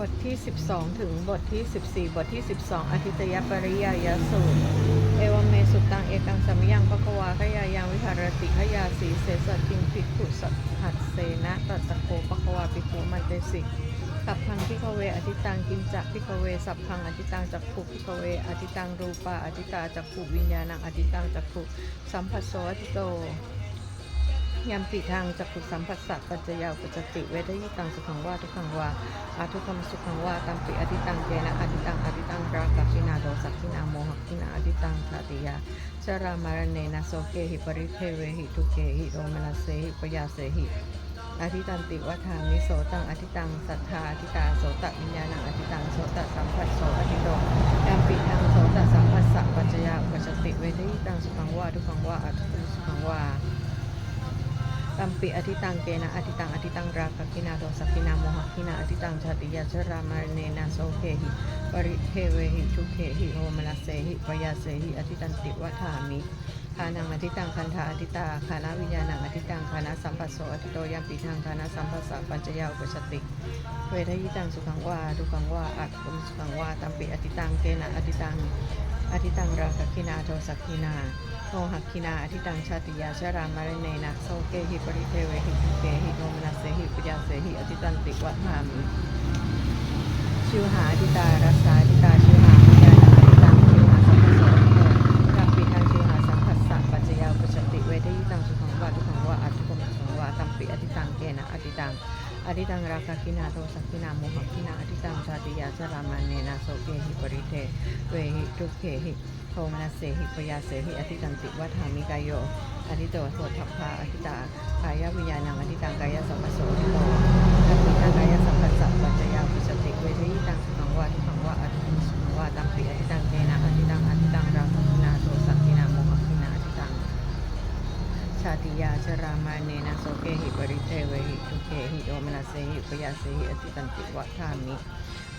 บทที่ 12 ถึงบทที่ 14 บทที่ 12 อธิตยปริยายสูตร เอวเมสุตังเอกังสัมยังปะกวาขยายังวิหารติขยาสีเสสติงภิกขุสัหัสเสนะตัสสโกปะกวาภิกขุมันเตสิสัพพังพิกเวอธิตังกินจักพิกเวสัพพังอธิตังจักขุพิกเวอธิตังรูปาอธิตาจักขุวิญญาณังอธิตังจักขุสัมผัสโสอธิโต ยามปีทางจักขุสัมผัสสะปัจจยาวปัจจติ เวทยิตังสุขังว่าทุกขังว่าอาทุกขมสุขังว่าตัมปิอธิตังเกนะอธิตังอธิตังรากักินาโดสักินาโมหกินาอธิตังชาติยาชรามารเนนะโสเกหิปริเทเวหิทุเกหิโรมนัสเสหิปยาเสหิอธิตันติวัฏามิโสตังอธิตังสัทธาอธิตาโสตวิญญาณังอธิตังโสตสัมผัสโสอธิโดยามปีทางโสตสัมผัสสะปัจจยาปัจจติเวทยิตังสุขังว่าทุกขังว่าอาทุกขมสุขังว่า ตัมปิอธิตังเกนะอธิตังอธิตังราคกินาโทสักินาโมหกินาอธิตังชาติยาชรามาเนนะโสเคหิปริเทเวหิทุเคหิโอมนัสเสหิปยาเสหิอธิตันติวัฏามิคานังอธิตังคันธาอธิตาคานาวิญญาณังอธิตังคานาสัมปัสโสอธิโตยัมปิทางคานาสัมปัสสะปัญจยาอุปชติ เวทยิตังสุขังวาทุขังวาอัตตุมสุขังวาตัมปิอธิตังเกนะอธิตังอธิตังราคกินาโทสักกินา โมหักคินาอธิตังชาติยาชรามารเนนะโซเกหิปริเทเวหิเกหิโนมนัสเสหิปยาเสหิอธิตันติวัฏามิชิวหาอธิตารัสสาอธิตาชิ ราคะคินาโทสักคินาโมหคินาอธิตังชาติยาชรามารเนนะโซเกหิปริเทเวหิทุกเกหิโทมนัสเสหิปยาเสหิอธิตันติวัฏามิกายโยอธิโตโททัพพาอธิตากายวิญญาณังอธิตังกายสัมปสโสอธิโตอธิตังกายสัมปัสสะปัจจยาปุสติเวทยิตังสุขังวาทุขังวาอธิตังสุขังวาตัมปิอธิตังเกนะอธิตัง ยาชรามาเนนะโสเกหิปริเทเวหิทุเกหิโอมนัสเสหิปยาเสหิอธิตันติวัฏามิ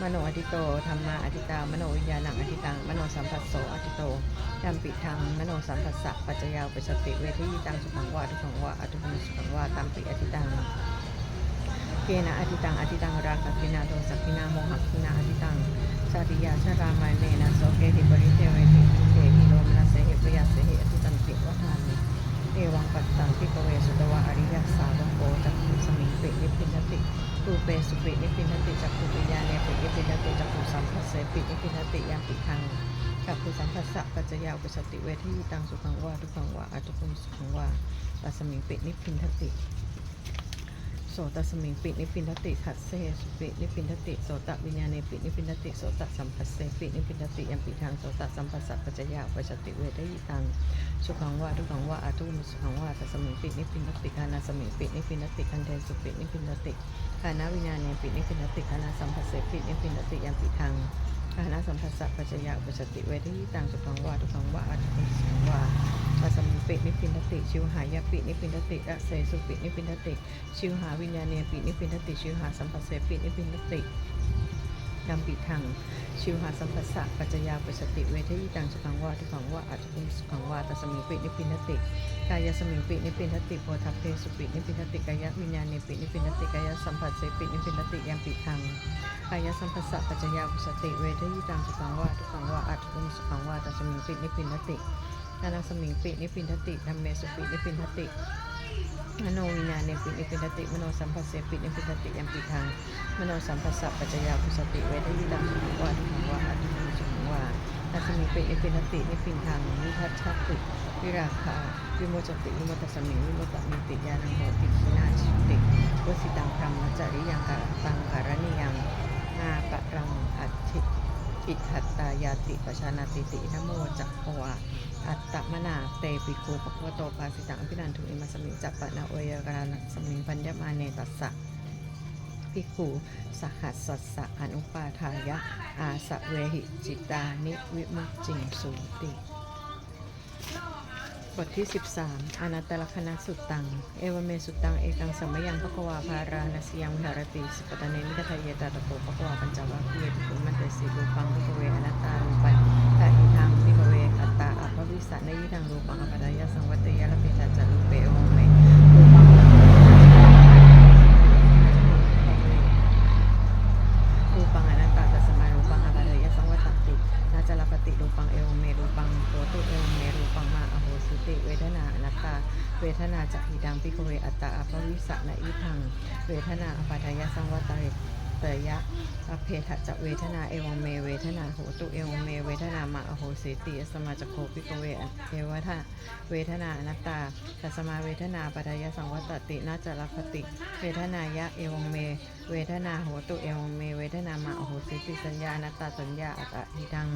มโนอธิโตธรรมาอธิตามโนวิญญาณังอธิตังมโนสัมผัสโสอธิโตยัมปิทังมมโนสัมผัสสะปัจจยาวปัจจติเวทีตังสุขังวาทุขังวาอทุขังสุขังวาตัมปิอธิตังเกนะอธิตังอธิตังราคะกินาโทสักกินาโมหกินาอธิตังชาติยาชรามาเนนะโสเกหิปริเทเวหิทิเกหิโรมนัสเสหิปยาเสหิอธิตันติวัฏามิ เอวังปัตตังพิกเวสุตวะอริยสาวกโกจักขุสมิงเปนิพินติตูเปสุปินิพินติจักขุปิญาเนปินิพินติจักขุสัมผัสเสปินิพินติยามปิทังจักขุสัมผัสสะปัจจยาอุปสติเวทีตังสุขังวาทุขังวาอัตุคุมสุขังวาตัสมิงปินิพพินติ โสตสมิงปินิพินติทัสเสสุปินิพินติโสตวิญญาณปินิพินติโสตสัมผัสเสปินิพินติยามปิทังโสตสัมผัสสะปัจจยาอุปสติเวทีตังสุขังว่าทุขังว่าอาทุมสุขังว่าตัสมิงปินิพินติคานาสมิงปินิพินติคันเทสุปินิพินติคานาวิญญาณปินิพินติคานาสัมผัสเสปินิพินติยัมปิทังคานาสัมผัสสะปัจจยาอุปสติเวทีตังสุขังว่าทุขังว่าอาทุมสุขังว่า ตัสมิงปินิพินติชิวหายาปินิพินติระเสสุปินิพินติ ชิวหาวิญญาณเนปินิพินติ ชิวหาสัมผัสเสปินิพินติยัมปิทังชิวหาสัมปัสสะปัจจยาปัสสติเวทยิตังสุขังวาทุขังวาอัจจุมสุขังวาตัสมิงปินิพินติกายสมิงปินิพินติโพธัพเพสุปินิพินติกายวิญญาณเนปินิพินติกายสัมผัสเสปินิพินติยัมปิทังกายสัมปัสสะปัจจยาปัสสติเวทยิตังสุขังวาทุขังวาอัจจุมสุขังวาตัสมิงปินิพินติ นานาสมิงปินิพินทติธัมเมสุปินิพินทติมโนวิญญาณเนปินิพินทติมโนสัมผัสเสปินิพินทติยัมปิทังมโนสัมปัสสะปัจจยาภุสติเวทยิตังสุขังวาทุขวาอัตถุสุขวาตัสมิงเปนิปินทตินิปินทางวิทัชชติวิราคาวิโมจติวิโมตสมิงวิโมตมิติยานังโหติขินาชิติวสิตังพรหมจริยังกะตังการณิยังนาปะรังอัตถิอิทัตตายาติปชานาติตินโมจักภวา อัตตมนาเตปิโกปะโวโตปาสิตังอภินันทุอิมัสมิจัปปะนาโอยกรานัสมิงปัญญมาเนตัสสะภิกขุสหัสสสะอนุปาทายะ อาสะเวหิจิตานิวิมุตจิงสูติบทที่ 13 อนัตตลกนสุตตัง เอวเมสุตตัง เอกังสมยังพะวาภาราณสยังวิหารติสุปตะเนมิตทะเยตาตะโกปะวาปัญจวัคคียปิคุมันเตสิรูปังพิกเวอนัตตารูปันตาอิ สันยิดังรูปังปะดายสังวัตยาลปิตาจารุเปองเมรูปังรูปังอนันตตสมารูปังอปะดาสังวัตตินาจลปฏิรูปังเออเมรูปังโตตุเออเมรูปังมาอโหติเวทนาอนัตตาเวทนาจะหิดังพิโคเวอัตตาอภวิสันยิทังเวทนาอปะดายสังวัตเต เตยะอเพทะจะเวทนาเอวังเมเวทนาโหตุเอวังเมเวทนามาอโหสิติสมมาจโคปิโกเวเอวทาเวทนาอนัตตาตัสมาเวทนาปทายสังวัตตินาจารคติ เวทนายะเอวังเม เวทนาโหตุเอวังเมเวทนามาอโหสิติสัญญาอนัตตาสัญญาอัตตหิทัง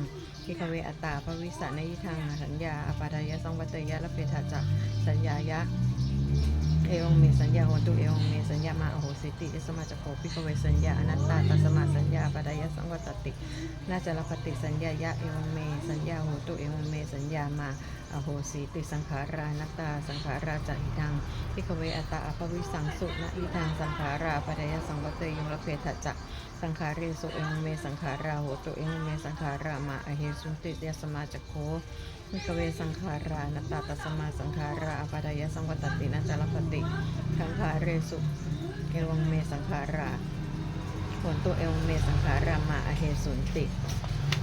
พิกเวอัตตาภวิสันยิทังสัญญาอปาทายสังวัตยะละเพทะจะสัญญายะ เอวงเมสัญญาโหตุเอวงเมสัญญามาโหสิติสมาจโคปิกเวสัญญาอนัตตาตัสมาสัญญาปดายสังวัตตินาจารปฏิสัญญายะเอวงเมสัญญาโหตุเอวงเมสัญญามาอโหสิติสังขารานัตตาสังขาราจะอิทังปิกเวอตาอภวิสังสุนะอิทังสังขาราปดายสังวัตยงละเพทะจะสังขารีสุเอวงเมสังขาราโหตุเอวงเมสังขารามาอเหสุนติยสมาจโค มิกเวสังขารานัตตาตัสมาสังขาราอปาดายสังวัตตินาจารปติขังขาเรสุเอวังเมสังขาราผลตัวเอวังเมสังขารามาอเหสุนติ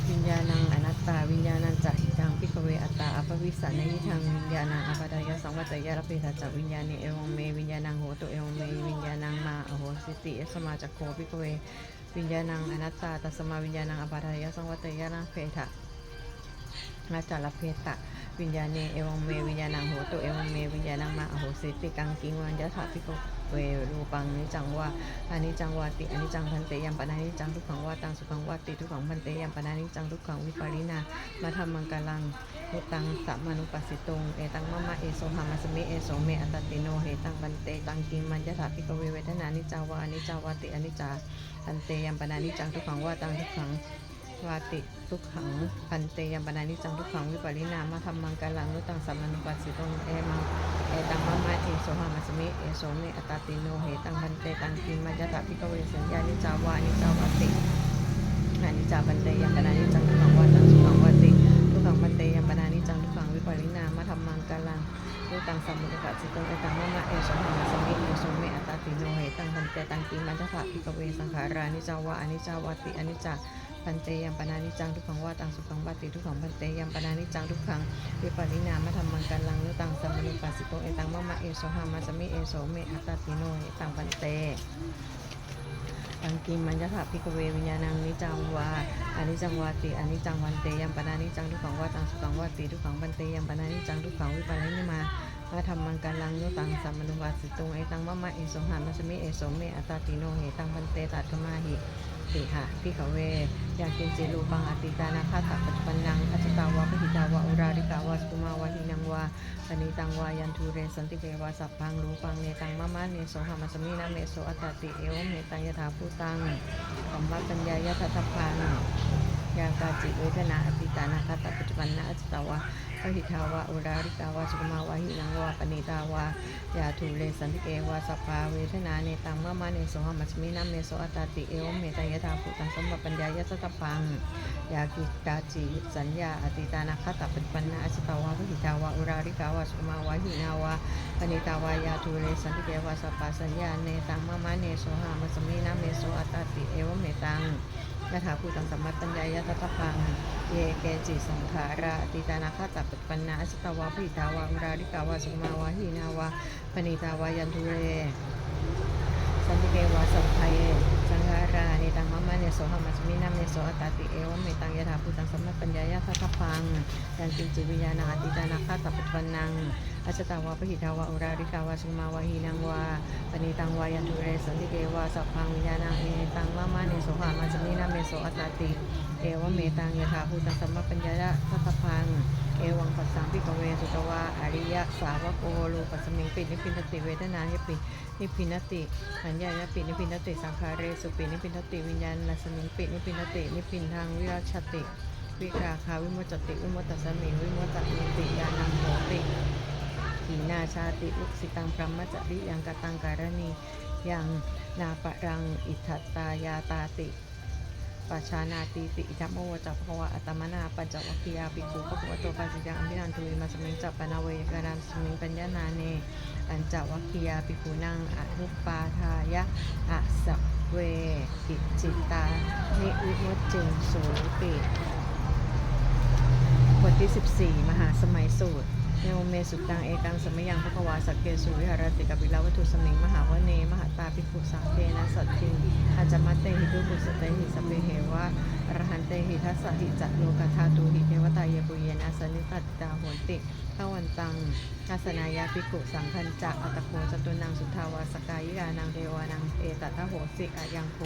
วิญญาณังอนัตตาวิญญาณังจะหิทังพิกเวอัตตาอภวิสันนิทังวิญญาณังอปาดายสังวัตยะรปิทาจักวิญญาณิเอวังเมวิญญาณังโหตุเอวังเมวิญญาณังมาอโหสิติสมาจักโคพิกเววิญญาณังอนัตตาตัสมาวิญญาณังอปาดายสังวัตยะนะเพทะ นาจารเพตะวิญญาณเนเอวังเมวิญญาณังโหตุเอวังเมวิญญาณังมาอโหสิติกังกิงวันยะถาพิโกเวรูปังนิจังวาอานิจังวาติอานิจังพันเตยัมปนานิจังทุกขังวาตังสุขังวาติทุกขังพันเตยัมปนานิจังทุกขังวิปารินามาทำมังกาลังเฮตังสัมมานุปัสสิตงเอตังมะมะเอโสหามาสมิเอโสเมอัตตติโนเฮตังพันเตตังกิงมันยะถาพิโกเวเวทนานิจาวาอานิจาวาติอานิจาพันเตยัมปนานิจังทุกขังวาตังทุกขัง วาติทุกขังพันเตยัมปนานิจังทุกขังวิปริณามาธรรมังกาลังนุตังสัมมานุปัสสิตงเอมังเอตังมะมะเอโสหามัสมิเอโสเมอตาติโนเหตังพันเตตังกิมมัจจตพิกเวสัญญานิจาวานิจาวาติอานิจาพันเตยัมปนานิจังทุกขังวาตังสุขังวาติทุกขังพันเตยัมปนานิจังทุกขังวิปริณามาธรรมังกาลังนุตังสัมมานุปัสสิตงเอตังมะมะเอโสหามัสมิเอโสเมอตาติโนเหตังพันเตตังกิมมัจจตพิกเวสังขารานิจาวาอนิจาวาติอนิจจา พันเตยัมปนานิจังทุกขังว่าตังสุขังวาติทุกขังพันเตยัมปนานิจังทุกขังวิปาริณามะธรรมังกันลังนุตังสัมมนุปัสสิโตเอตังมะมะเอโสหามาสมิเอโสเมอัตตาติโนเอตังพันเตตังกิมมัญญถาพิกเววิญญาณังนิจังวาอานิจังวาติอานิจังวันเตยัมปนานิจังทุกขังวาตังสุขังวาติทุกขังพันเตยัมปนานิจังทุกขังวิปาริณมามาธรรมังกันลังนุตังสัมมานุปัสสิโตเอตังมะมะเอโสหามาสมิเอโสเมอัตติโนเอตังพันเตตัดกมาหิติหะพิขเว ยากินเจรูปังอติตานาคาถาปัจจุบันนังอจตาวะพหิตาวะอุราริกาวะสุมาวะหินังวะปณิตังวายันทูเรสันติเกวะสัพพังรูปังเนตังมะมะเนโสหามัสมินะเมโสอัตติเอวเมตังยถาภูตังสัมมาปัญญายะทัพพังยากาจิเวทนาอติตานาคาถาปัจจุบันนะอจตาวะ พหิทาวะอุราริกาวะสุมาวะหินังวะปณิตาวะยาทูเลสันติเกวาสปาเวทนาเนตังมะมะเนโสหมัสมินัมเนโสอัตตาติเอวเมตายะธาภูตังสมบัปัญญายะสตพังยากิกาจิสัญญาอติตานาคตปัจจุบันนาอสตาวะพหิตาวะอุราริกาวะสุมาวะหินาวะปณิตาวายาทูเลสันติเกวาสปาสัญญาเนตังมะมะเนโสหมัสมินัมเนโสอัตตาติเอวเมตัง ยะถาภูตังสัมมัปปัญญายะตตพัง เยเกจิสังขาราอติตานาคตปัจจุบันนาอสตาวะพหิตาวะอุราริกาวะสุมาวะหินาวะปณิตาวายันทุเรสันติเกวาสัมภเยสังฆารานิตังมะมะเนโสหมัสมินัมเนโสอตติเอวเมตังยถาภูตังสัมมาปัญญายะทัตพังยันติจิวิญญาณัติตานาคาตัปปันนังอัจจตาวาปหิตาวาอุราริกาวาสุมาวาหีนังวาปณิตังวายันทุเรสันติเกวาสัพพังวิญญาณังเอตังมะมะเนโสหามัสมินัมเนโสอัตตติ เอวเมตังยถาภูตังสัมมาปัญญายะทัตพังเอวังปัสสังพิกเวสุตวาอริยะสาวกโอโลปัสมิงปินิพินติเวทนานิปินิพินติสัญญายปินิพินติสังขารเรสุปินิพินติวิญญาณนัสมิงปินิพินตินิพินทางวิราชติวิราคาวิมุตติวิมุตตสมิงวิมุตตมิติยานังโหติ ขีนาชาติอุสิตังพรหมจริยังกตังการณียังนาปะรังอิทัตตายาตาติปัชานาติติอิทัมโมวจัพวะอัตมนาปัญจวัคคียาปิกุปะวะโตปัสสิยังอภินันทุวิมาสมิงจัปปนาเวกรามสมิงปัญญานาเนปัญจวัคคียาปิกุนังอนุปาทายะอะสัพเวอิจิตตานิวิมุตจิงสูปิบทที่ 14 มหาสมัยสูตร เนโมเมสุตังเอกังสมยังพระกวาสักเกสุวิหารติกบิลาวัตถุสมิงมหาวเนมหาตาภิกขุสังจมัตเตหิตุกุสเตหิสเพเหวะอรหันเตหิทัสสหิจัตโลกธาตุหิเทวตายปุเยนะสนิปัตตาโหนติขวันตังทัสนายาภิกขุสังคัญจะอัตตโคจตุนังสุทธาวาสกายิกานังเทวานังเอตัทโหสิอายังโค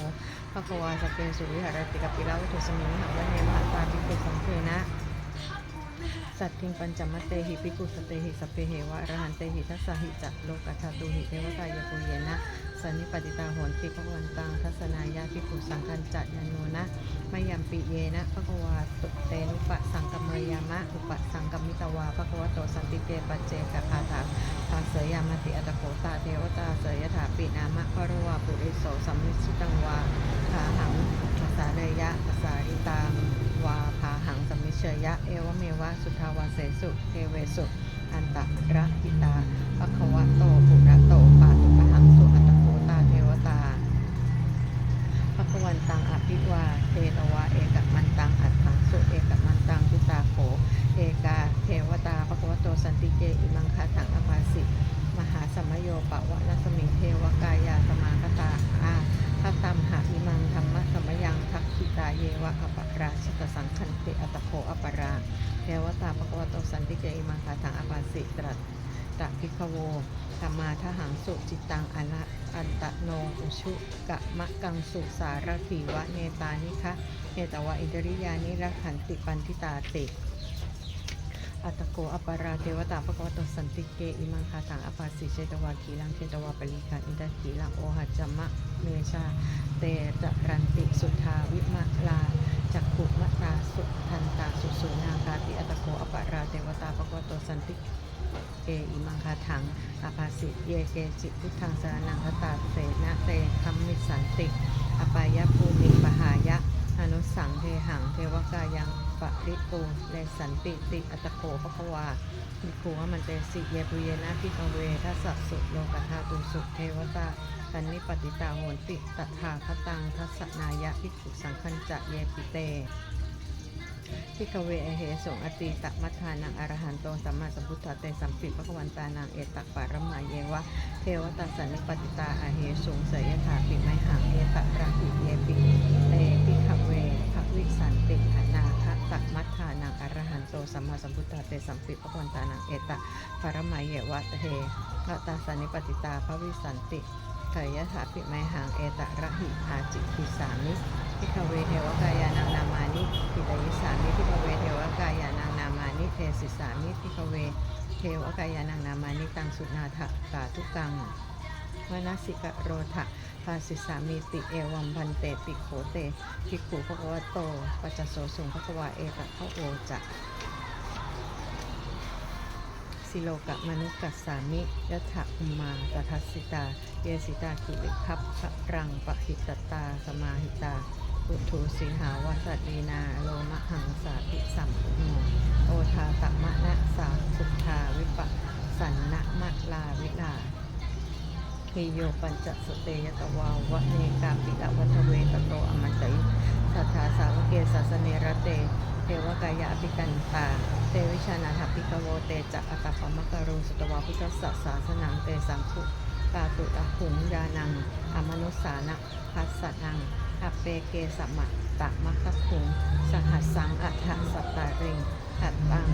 ภควาสเปสุวิหารติกปิลาวัตถุสมิงมหังวันเนมหัตาภิกขุสังเคนะ สัตทิงปัญจมเตหิปิกุสเตหิสพเพเหวะรหันเตหิทัสสหิจักโลกัชาตุหิเทวตายาปุเยนะสันนิปติตาโหนติภวันตังทัศนายาภิกขุสังคัญจัดยานโนนะมยัมปิเยนะภควาตุเตนุปะสังกมเมยามะอุปะสังกมิตวาภควโตสันติเตปัจเจกคาถาภาเสยามติอัตโกตาเทวตาเสยถาปินามะพระวาปุริโสสัมมิชิตังวาคาหังภาษาเรยะภาษาริตังวาพาหังสัม ชยะ เอวเมวะ สุทาวาเสสุ เทเวสุ อันตะระหิตาภควะโตปุระโตปาตุกหังสุอัตโคตาเทวตาภควันตังอภิวาเทตวาเอกมันตังอัตถังสุเอกมันตังทุตาโข เอกาเทวตาภควะโตสันติเกอิมังคาถังอภาสิ มหาสมโยปะวะนัสมิงเทวกายาสมาคตาอา ชุกะมะกังสุสารถีวะเนตานิคะเนตวะอินทริยานิรักขันติปันทิตาติอัตโกอปาราเทวตาภควตสันติเกอิมังคาถังอปาสิเชตวาคีลังเชตวาปริกาอินทคีลังโอหัจจมะเมชาเตจรันติสุทาวิมะลาจักขุมะตาสุทันตาสุสุนาคาติอัตโกอปาราเทวตาภควตสันติเกอิมังคาถังอปาสิเยเกจิพุทธังสารนัง สันติติอัตโกภความิคูวมันเตสิเยปุเยนะพิกเวทัสสสุโลกธาตุสุเทวตาตันนิปติตาโหนติตถาคตังทัสนายะภิกขุสังคัญจะเยปิเตพิกเวอเหสงอติตมัทานังอรหันโตสัมมาสัมพุทธะเตสัมปิภควันตานังเอตักปารมาเยวะ เทวตัสสนิปติตาอาเหสงเสยถาปิไมหังเอตะระหิเยปิเตปิขเวภวิสันติอนา คตมัทธานังอรหันโตสัมมาสัมพุทธะเตสัมปิภควันตานังเอตะปารมาเยวะเทวตัสสนิปติตาภวิสันติเสยถาปิไมหังเอตะระหิอาจิกิสามิพิขเวเทวกายานังนามานิปิตยิสามิพิขเวเทวกายานังนามานิเทสิสามิพิขเวเทวกายานังนามานิตังสุนาถะสาธุกังวนสิกโรทะ ภาสิสามีติเอวัมพันเตปิโขเตภิกขุภควโตปัจจโสสุงภควาเอกะพระโอจะสิโลกะมนุกัสสามิยถะอุมาตทัสสิตา เยสิตาคิริคัพพะรังปะหิตตา สมาหิตาปุถุสิหาวสัตดีนาโลมะหังสาธิสัมปุโนโอทาตมะนะสาสุทาวิปัสสันนะมะลาวิลา คิโยปัญจสเตยตวาวะเนกาปิละวัทเวตโตอมตะยิสัทธาสาวเกสัสเนระเต เทวกายะอภิกันตา เตวิชานาถปิกโวเตจะอัตตปมะกรุสตวาพุทธสสสาสนังเตสังคุกาตุตะหุงยานัง อมนุสสานะพัสสนังอเปเกสมะตะมัคคุงสหัสสังอัฏฐสัตตาริงหัตตัง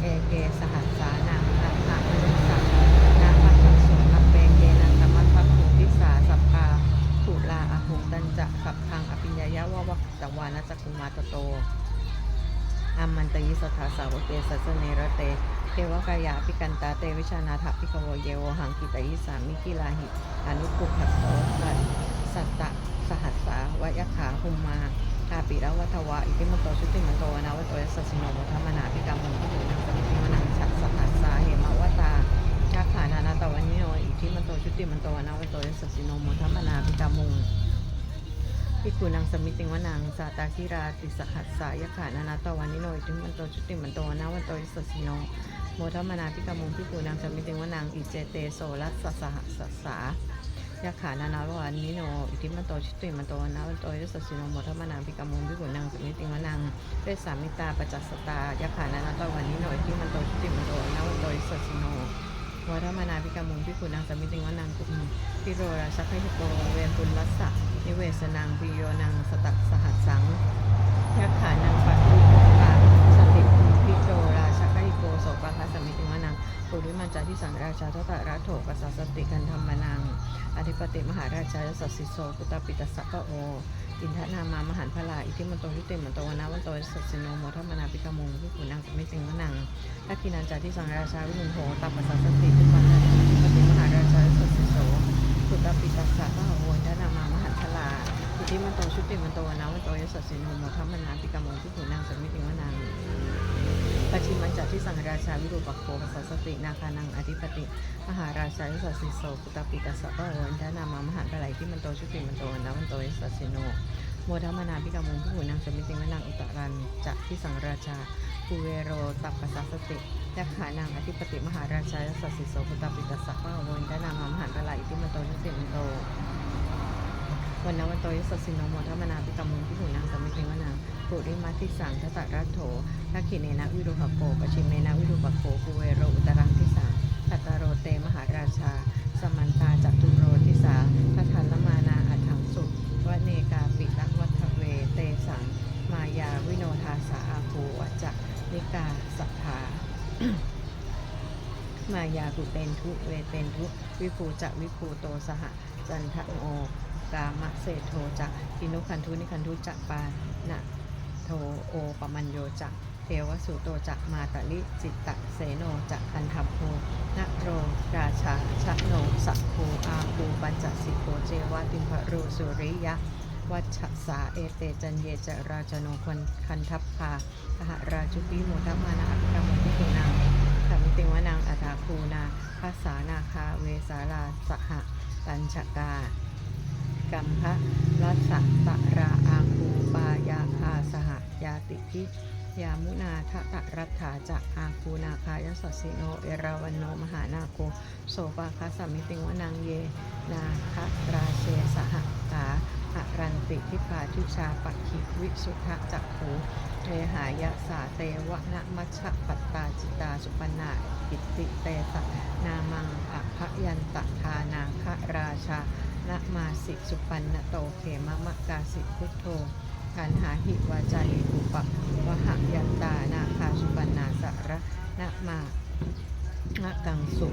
เอเกสหัสสานังอัตตะมนุสังนามัสสุอเปเกนันตมัตตคุทิสาสัพพาสุลาอหุง ตันจะสัพพังอภิญญายะวะวัคตวานะจักคุมาตโตอามันตยิสทธาสาวเตสัสเนระเตเทวกายาปิกันตาเตวิชานาถปิกโวเยวหังกิตยิสามิกิลาหิ อนุปุขัสโสสัตสัตตะสหัสสาวะยขาหุมมาอาปิระวัทวะอิติมโตชุติมโตวนาวโตยสสสิโนโมทัมมนาปิกามุงพิจุนังสมิมนังฉัตสหัสสาเหมวตาชาขานานาตวันนิโนอิทิมโตชุติมโตวนาวโตยสสสิโนโมทัมมนาปิกามุง พิกุนังสมิติงวนังสาตาคิราติสหัสสายขานานาตวันนิโนอิทิมันโตชุติมันโตนาวันโตยสสสิโนโมทัมมนาพิกามุงพิกุนังสมิติงวนังอิเจเตโสรัสสสหัสสายะขานานาวันนิโนอิทิมันโตชุติมันโตนาวันโตยสสสิโนโมทัมมนาพิกามุงพิกุนังสมิติงวนังเวสามิตาปัจจสตายะขานานาตวันนิโนอิทิมันโตชุติมันโตนาวันโตยสสสิโน วัฒมนาพิกามุงพิคุณังสมิติงวนังกุมพิโรราชักให้โกเวนปุลลัสสะนิเวศนังปิโยนังสตักสหัสสังยักขานังปัตตุปาสติพิโจราชกหิ โกโสปะคะสมิติวานังปุริมันจาที่สังราชาทตระโถกัสสะสติกันธรรมนัง อธิปติมหาราชายสัสสิโสปุตตปิตสสะปะโอ อินทนามามหันพลาอิทิมันโตทิเตมันโตวนาวันโตสัสิโนโมทัมมนาปิกามุงพิขุนังสมิติวานังทักกินันจาที่สังราชาวิมุนโหตัปปะสัสสติทุปันนันอธิปติมหาราชาสัสสิโสสุตตปิตัสสะพระโวนทนามามหันทลาอิทิมันโตชุติมันโตวนาวันโตยสัสสินโหโมทัมมนาปิกาม ปัจฉิมันจัดที่สังราชาวิรูปักโคปัสสสตินาคานังอธิปติ มหาราชายสัสสิโสสุตปิตัสสะพระโวนทนามามหันทลาอิทิมันโตชุติมันโตวนาวันโตยสัสสิโหโมทัมมนาปิกามงพิขุนางสมิติวนังอุตตรันจัดที่สังราชาภูเวโรตัปปะสัสสติยักขานางอธิปติมหาราชายสัสสิโสพุตปิตัสสะพระโวนทนามามหันทลาอิทิมันโตชุติมันโตวันนวันโตยสสสิโนโมทัมมนาปิกามุงพิขุนางสมิติวนาง ปุริมาทิสังทตรัตโถทักขิเนนะวิรุภโกปชิเมนะวิรุภโกภูเวโรอุตรังทิสังตัตตโรเตมหาราชา สมันตาจัตุโรทิสาทัทัลมานาอัถังสุวเนกาปิตักวัฏเวเตสังมายาวิโนทาสาอาภูวจจะนิกาสัทธามายากุเตนทุเวเตนทุวิภูจะวิภูโตสหจันทะโอกามะเศโทจะอินุคันทุนิคันทุจะปานะ ทโอปมัญโยจะเทวสุโตจะมาตลิจิตตะเสโนจะคันทัพโพนะโรราชาชะโนสัพโพอาภูปัญจสิโกเจวะติมพรูสุริยะวัชสาเอเตจันเยจราชโนคนคันทัพพาขหราชุปิโมทัมานะอัครมทิกุนังขมิติวนางอัฏฐาคูนาภาษานาคาเวสาลาสหตัญชกากัมภะรัสสะตะราอาคูปายาคาสหยาติพิยามุนาทะตะรัฐาจะอาคูนาคายสัสสิโน เอราวันโน มหานาโคโสปาคาสัมิติงวนางเย นาคะราเชสหกาหรันติทิพาทุชาปักขิวิสุทธจักขูเทหายะสาเตวะนะมัชะปัตตาจิตาสุปนาอิติเตสะนามังอภยันตทานาคะราชานะมาสิสุปันนโตเขมะมะกาสิพุทโธ การหาหิวาจาริอุปะวะหยันตานาคาสุปันนาสระนะมานะกังสุ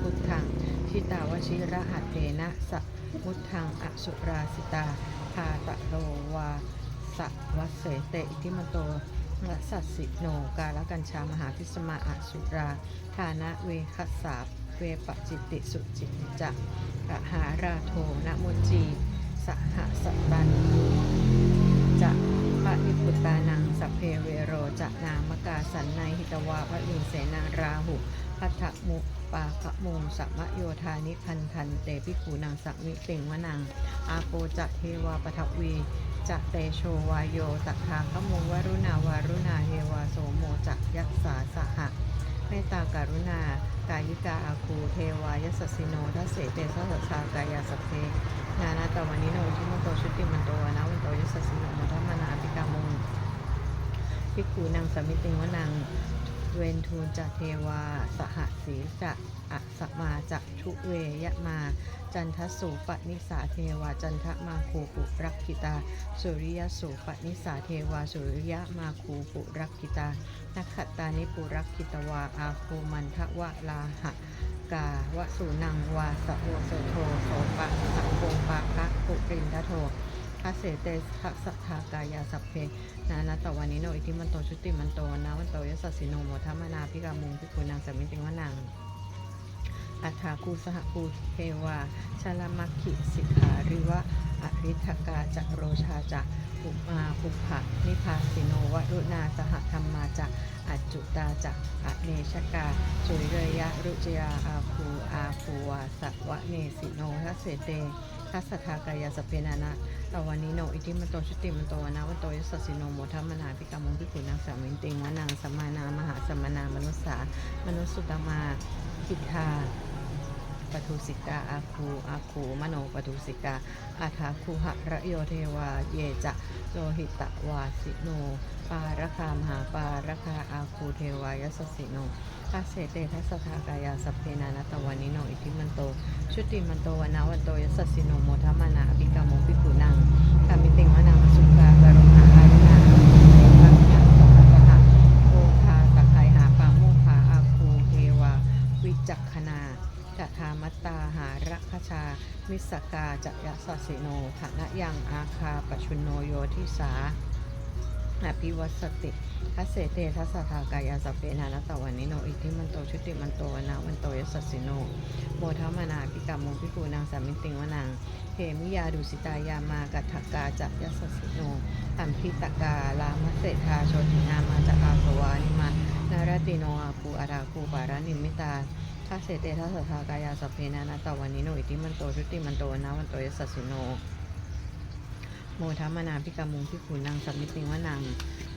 พุทธังทิตาวชิระหะเทนะสะมุทธังอสุราสิตาพาตะโลวาสัวัสเสเตอิทิมันโตละสัสสิโนกาลกัญชามหาพิสมาอสุราฐานะเวคัสสาเวปจิติสุจิตจะกะหาราโทนะมุจีสหสตัน จะปะนิพุตานังสัพเพเวโรจะนามกาสันในหิตวาพระลินเสนาราหุพัทธมุปาคะมุงสัมมโยธานิพันธันเตพิขูนางสักมิเติงวนัง อาโปจะเทวาปทวีจะเตโชวายโยตัทาขมุงวรุณาวารุณาเฮวาโสโมจะยักษาสหะเมตตาการุณา กายิกาอาคูเทวายสสสิโนทัสเสเตสัสสากายาสพเพนานาตวานิโนชิมโตชุติมันโตวานาวันโตยสสสิโนมัทมนาติกามุงพิกูนางสมิติงวนังเวนทูลจะเทวาสหสีจะ สมาจะชุเวยะมา จันทสูปนิสาเทวาจันทมาคูปุรักขิตา สุริยสูปนิสาเทวาสุริยมาคูปุรักขิตานักขตานิปุรักขิตวาอาคูมันทวะลาหะกาวสุนังวาสะโวโสโทโสปะสังโกปะคะปุรินทโทคาเสเตสะสัทธากายาสัพเพนานาตวันนิโนอิทิมันโตชุติมันโตนาวันโตยสสสิโนโมทัมมนาพิกามุงพิกุนังสมิติวนัง อัฏฐาคูสหคูเทวาชาลมัคคิสิกขาริวะอริทกาจักโรชาจักอุมาภุภะนิพาสิโนวรุณาสหธรรมาจักอัจจุตาจักอเนชกาสุเรยะรุจยาอาคูอาภูวาสวะเนสิโนทัสเสเตทัสทากายาสเพนานะตวันนี้โนอิทิมันโตชุติมันโตวนาวันโตยสสิโนโมทัมมนาพิกามุงพิกุนังสามินติงวนังสัมมานามหาสัมมนามนุสสามนุสสุตมากิทา ปทุสิกาอาคูอาคูมโนปทุสิกาอาทาคูหะระโยเทวาเยจะโลหิตะวาสิโน ปารคามหาปารคาอาคูเทวายสสสิโนทัสเสเตทัสทากายาสัพเพนานตวานิโนอิทิมันโต ชุติมันโตวนาวันโตยสสสิโนโมทัมมานาอภิกามโมปิกุนัง วิสกาจะนฐานะยังอาคาปชุนโนโยทิสาอภิวัสติทัสเสเตทัสสะทากายาสพเปนานัตตวันนิโน อิทิมันโตชุติมันโตวนาวันโตยสสสิโน โมทมนาปิกามุพิกูนางสามิติงวนังเทมิยาดุสิตายามากัตถกาจักยสสสิโนอัมพิตกาลามเศธาโชตินามาจักาสวานิมานารติโนอาคูอาราคูปารานิมิตา ทัสเสเตทัสสากายาสพเพนานาตวันนิโนอิติมันโตชุติมันโตนาวันโตยสสสิโน โมทมนาพิกามุงพิคูนางสามิติงวนัง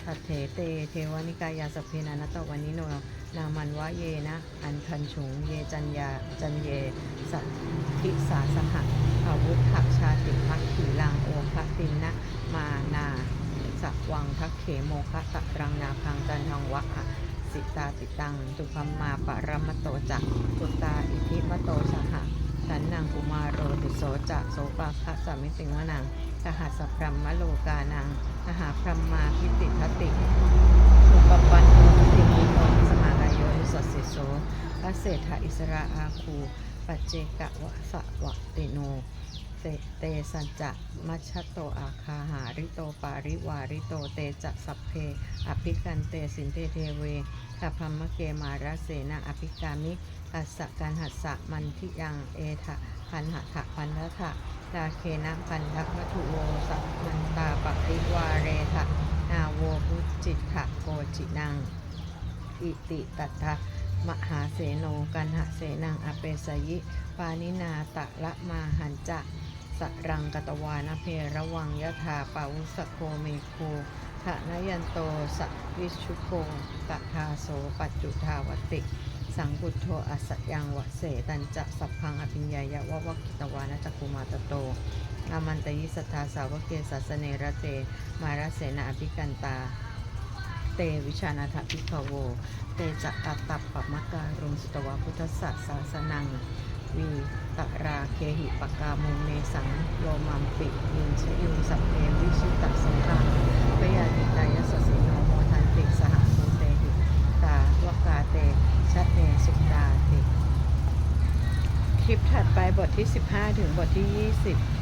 ทัตเถเตเทวานิกายาสพเพนานาตวันนิโนนามันวะเยนะ อันทันฉุงเยจัญญาจันเยสัทธิสาสหะอาวุธทักชาติพักขีลังโอภตินนะมานาสักวังทักเขโมคะตะรังนาพังจันทังวะอะ สิตาติตังตุพัมมาปรมโตจักตุตาอิทิมโตสหะฉันนางกุมารโรติโสจะโสปะคะสามิติงวนังสหัสพรัมมโลกานังมหาพรหมมาพิติทติอุปปันโนติมิโนสมากายโยนิสสิโสพระเศรษฐอิสระอาคู ปัจเจกะวะสะวะติโน เตสัจจะมัชโตอาคาหาริโตปาริวาริโตเตจะสัพเพ อภิกันเตสินเตเทเวสัพพมมะเกมาราเสนาอภิกามิตัสสะกันหัสสะมันทิยังเอทะพันหะทะพันทะทะตาเคนะพันทะวัตุโวสัมันตาปริวาเรทะนาโวพุจิตขะโกจินังอิติตัตถะมหาเสโนกันหะเสนังอเปสยิปานินาตะละมาหันจะ สรังกตวานเพระวังยะถาปาวุสโคเมโคทะนยันโตสวิชุโกกะทาโสปัจจุทาวติ สังบุตโทอัสยังวะเสตันจะสัพพังอภิญญายะวะวะกิตวานะจักุมาตโตอามันตยิสัทธาสาวกเกสัสเนระเต มาราเสนาอภิกันตา เตวิชานาถพิภโว เตจะตัตตับปะมะการุงสุตวพุทธสัสสาสนัง วีตราเคหิปกามุเมสังโลมัมปิมินชยุงสัพเพวิชิตสังรังพยาติตายสสิโนโมทันติสหมุเตหิตาวกาเตชัตเนสุตาติ คลิปถัดไปบทที่ 15 ถึงบทที่ 20